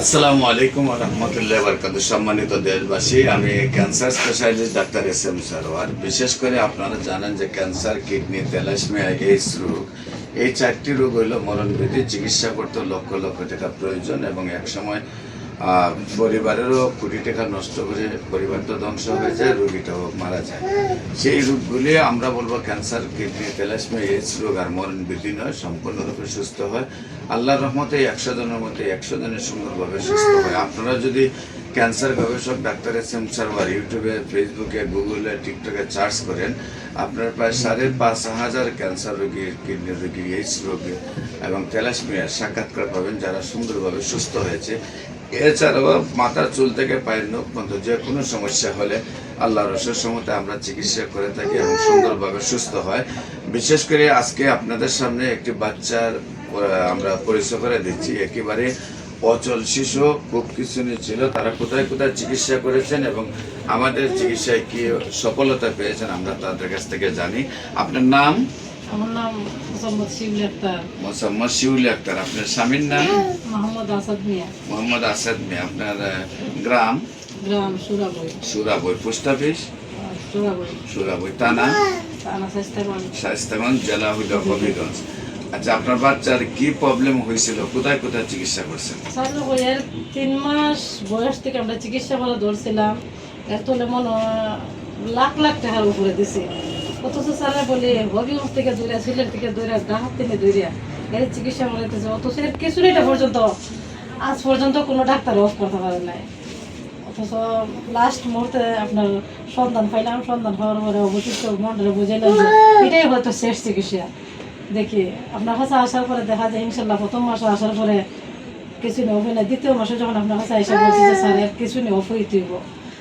আসসালামু আলাইকুম রহমতুল্লাহ বরকাত সম্মানিত দেশবাসী, আমি cancer specialist doctor S M Sarwar বিশেষ করে আপনারা জানেন যে ক্যান্সার, কিডনি তেলাসমিয়া এইডস রোগ, এই চারটি রোগ হইল মরণবিধি, চিকিৎসা করতে লক্ষ লক্ষ টাকা প্রয়োজন এবং একসময় পরিবারেরও কোটি টাকা নষ্ট করে পরিবারটা ধ্বংস হয়ে যায়, রোগীটাও মারা যায়। সেই রোগগুলি আমরা বলব ক্যান্সার কিডনি তেলাসমিয়া এইডস রোগ আর মরণ বৃদ্ধি নয়, সম্পূর্ণরূপে সুস্থ হয়। আল্লাহর রহমতে একশো জনের মধ্যে একশো জনের সুন্দরভাবে সুস্থ হয়। আপনারা যদি ক্যান্সার গবেষক ডাক্তার এস এম সারওয়ার ইউটিউবে, ফেসবুকে, গুগলে, টিকটকে সার্চ করেন, আপনার প্রায় সাড়ে পাঁচ হাজার ক্যান্সার রোগী কিডনি রোগী এইডস রোগী এবং তেলাসমিয়ার সাক্ষাৎকার পাবেন যারা সুন্দরভাবে সুস্থ হয়েছে। এছাড়াও মাথার চুল থেকে পায়ের নখ পর্যন্ত যে কোনো সমস্যা হলে আল্লাহ রসের সমতে আমরা চিকিৎসা করে থাকি এবং সুন্দরভাবে সুস্থ হয়। বিশেষ করে আজকে আপনাদের সামনে একটি বাচ্চার আমরা পরিচয় করে দিচ্ছি। একেবারে অচল শিশু, খুব কিছু ছিল, তারা কোথায় কোথায় চিকিৎসা করেছেন এবং আমাদের চিকিৎসায় কি সফলতা পেয়েছেন আমরা তাদের কাছ থেকে জানি। আপনার নাম? আমার নাম মোহাম্মদ আক্তার। মোসাম্মদ শিউলি আক্তার আপনার স্বামীর নাম? মোহাম্মদ আসাদ মিয়া। মোহাম্মদ আসাদ মিয়া আপনার গ্রাম? গ্রাম সুরাবই। সুরাবই পোস্ট অফিস? সুরাবই। সুরাবই থানা? থানা জেলা হইল হবিগঞ্জ। আচ্ছা আপনার বাচ্চার কি প্রবলেম হয়েছিল? কোথায় কোথায় চিকিৎসা করছেন? এর তিন মাস বয়স থেকে আমরা চিকিৎসা করে ধরছিলাম। এর তোলে মনে লাখ লাখ টাকার উপরে দিছি। অথচ স্যারে বলি, হবিগঞ্জ থেকে দৌড়া সিলেট থেকে দৌড়া ডাহাত থেকে দৌড়া এর চিকিৎসা করে দিতেছে অথচ এর কিছু এটা পর্যন্ত, আজ পর্যন্ত কোনো ডাক্তার অফ করতে পারে নাই। অথচ লাস্ট মুহূর্তে আপনার সন্ধান পাইলাম, সন্ধান পাওয়ার পরে অবশিষ্ট মন্ডলে বুঝাইলাম যে এটাই হয়তো শেষ চিকিৎসা। দেখি, আপনার কাছে আসার পরে দেখা যায়, ইনশাল্লাহ প্রথম মাসে আসার পরে কিছু নেই হয় না দ্বিতীয় মাসে যখন আপনার কাছে এসে বলছি যে, স্যার কিছু নেই অফ হইতে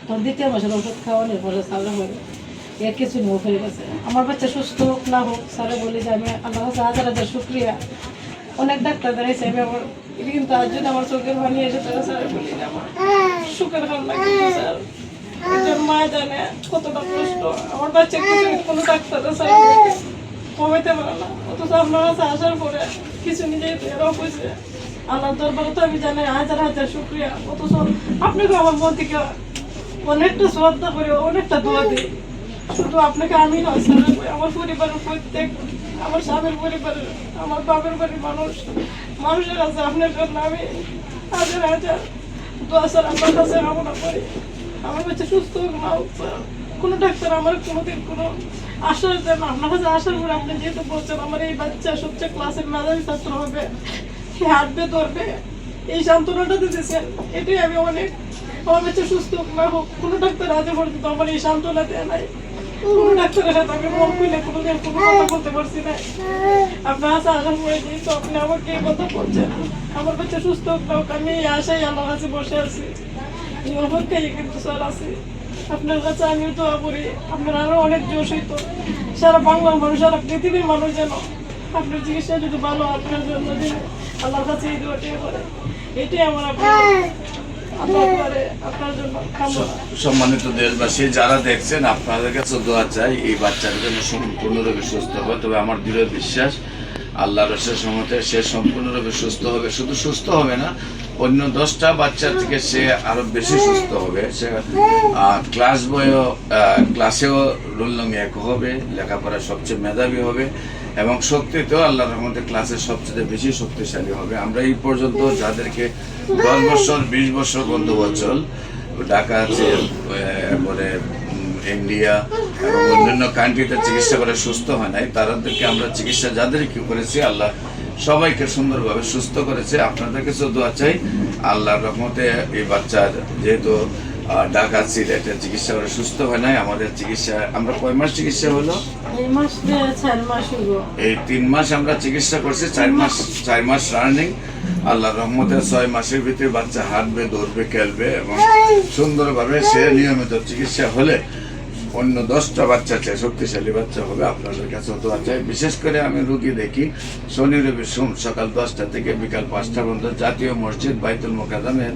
তখন দ্বিতীয় মাসের ওষুধ খাওয়ানোর পরে স্যারে বলে এর কিছু অফ হয়ে গেছে। আমার বাচ্চা সুস্থ হোক, না হোক, স্যারে বলি যে আমি আল্লাহ হাজার হাজার শুক্রিয়া। অনেক ডাক্তার দেখাইছে আমি আমার কিন্তু আজ যদি আমার চোখের পানি এসে তাহলে স্যারে বলি আমার সুখের হাল লাগে স্যার। একজন মা জানে কতটা কষ্ট। আমার বাচ্চা কিছু কোনো ডাক্তার স্যার কমাইতে পারে না। অথচ আপনার কাছে আসার পরে কিছু নিজেই এরাও বুঝে আল্লাহর দরবারে তো আমি জানি হাজার হাজার শুক্রিয়া। অথচ আপনাকে আমার মন থেকে অনেকটা শ্রদ্ধা করে অনেকটা দোয়া দিই শুধু আপনাকে আমি নয়, স্যার আমার পরিবারের প্রত্যেক, আমার স্বামীর পরিবারের, আমার বাপের বাড়ির মানুষ, মানুষের কাছে আপনার জন্য আমি হাজার হাজার দোয়া স্যার আমার কাছে কামনা করি। আমার কাছে সুস্থ না স্যার। কোনো ডাক্তার আমার কোনোদিন কোনো আশ্বাস দেন আপনার কাছে আসার পরে আপনি যেহেতু বলছেন, আমার এই বাচ্চা সবচেয়ে ক্লাসের মেধাবী ছাত্র হবে, সে হাঁটবে ধরবে এই সান্ত্বনাটা দিতেছেন। এটাই আমি অনেক আমার বাচ্চা সুস্থ না হোক, কোনো ডাক্তার আজ পর্যন্ত আমার এই সান্ত্বনা দেয় নাই। আমি মন খুলে কোনোদিন কোনো কথা বলতে পারছি না আপনার কাছে আসার পরে যেহেতু আপনি আমাকে কথা বলছেন আমার বাচ্চা সুস্থ হোক আমি এই আশাই আল্লাহ কাছে বসে আছি এই অপেক্ষায় কিন্তু স্যার আছি আপনার কাছে আমিও দোয়া করি আপনার আরও অনেক জোশ হইতো সারা বাংলার মানুষ সারা পৃথিবীর মানুষ যেন আপনার চিকিৎসা যদি ভালো আপনার জন্য যে আল্লাহর কাছে এই দোয়াটি করে এটাই আমার আপনার সম্মানিত দেশবাসী, যারা দেখছেন, আপনাদের কাছে দোয়া চাই, এই বাচ্চার জন্য সম্পূর্ণরূপে সুস্থ হবে তবে আমার দৃঢ় বিশ্বাস আল্লাহ রসের সমতে সে সম্পূর্ণরূপে সুস্থ হবে। শুধু সুস্থ হবে না, অন্য দশটা বাচ্চার থেকে সে আরও বেশি সুস্থ হবে। সে ক্লাস বইও ক্লাসেও রোল নং এক হবে লেখাপড়া সবচেয়ে মেধাবী হবে এবং শক্তিতেও আল্লাহ রহমতে ক্লাসে সবচেয়ে বেশি শক্তিশালী হবে। আমরা এই পর্যন্ত যাদেরকে দশ বছর, বিশ বছর পর্যন্ত বছর ঢাকা আছে ইন্ডিয়া এবং অন্যান্য কান্ট্রিতে চিকিৎসা করে সুস্থ হয় নাই তাদেরকে আমরা চিকিৎসা যাদেরকে করেছি আল্লাহ সবাইকে সুন্দরভাবে সুস্থ করেছে। আপনাদের কাছে দোয়া চাই আল্লাহর রহমতে এই বাচ্চার যেহেতু ঢাকা সিলেটে চিকিৎসা করে সুস্থ হয় নাই আমাদের চিকিৎসা আমরা কয় মাস চিকিৎসা হলো? এই তিন মাস আমরা চিকিৎসা করছি চার মাস চার মাস রানিং আল্লাহ রহমতে ছয় মাসের ভিতরে বাচ্চা হাঁটবে দৌড়বে খেলবে এবং সুন্দরভাবে সে নিয়মিত চিকিৎসা হলে অন্য দশটা বাচ্চা চাই, শক্তিশালী বাচ্চা হবে আপনাদের কাছে দোয়া চাই। বিশেষ করে আমি রুগী দেখি, শনি, রবি, সোম, সকাল দশটা থেকে বিকাল পাঁচটা পর্যন্ত জাতীয় মসজিদ বাইতুল মোকাদামের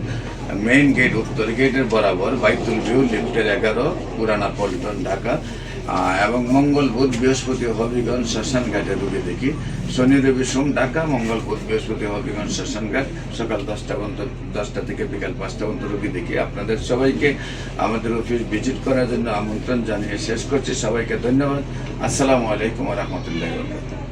মেইন গেট উত্তর গেটের বরাবর বাইতুল ভিউ লিফটের এগারো, পুরানা পল্টন, ঢাকা। এবং মঙ্গল বুধ, বৃহস্পতি হবিগঞ্জ শ্মশানঘাটে ঘাটে রুগী দেখি। শনি, রবি, সোম, ঢাকা, মঙ্গল বুধ, বৃহস্পতি হবিগঞ্জ শ্মশানঘাট সকাল দশটা পর্যন্ত, দশটা থেকে বিকাল পাঁচটা পর্যন্ত রুগী দেখি। আপনাদের সবাইকে আমাদের অফিস ভিজিট করার জন্য আমন্ত্রণ জানিয়ে শেষ করছি। সবাইকে ধন্যবাদ। আসসালামু আলাইকুম রহমতুল্লাহ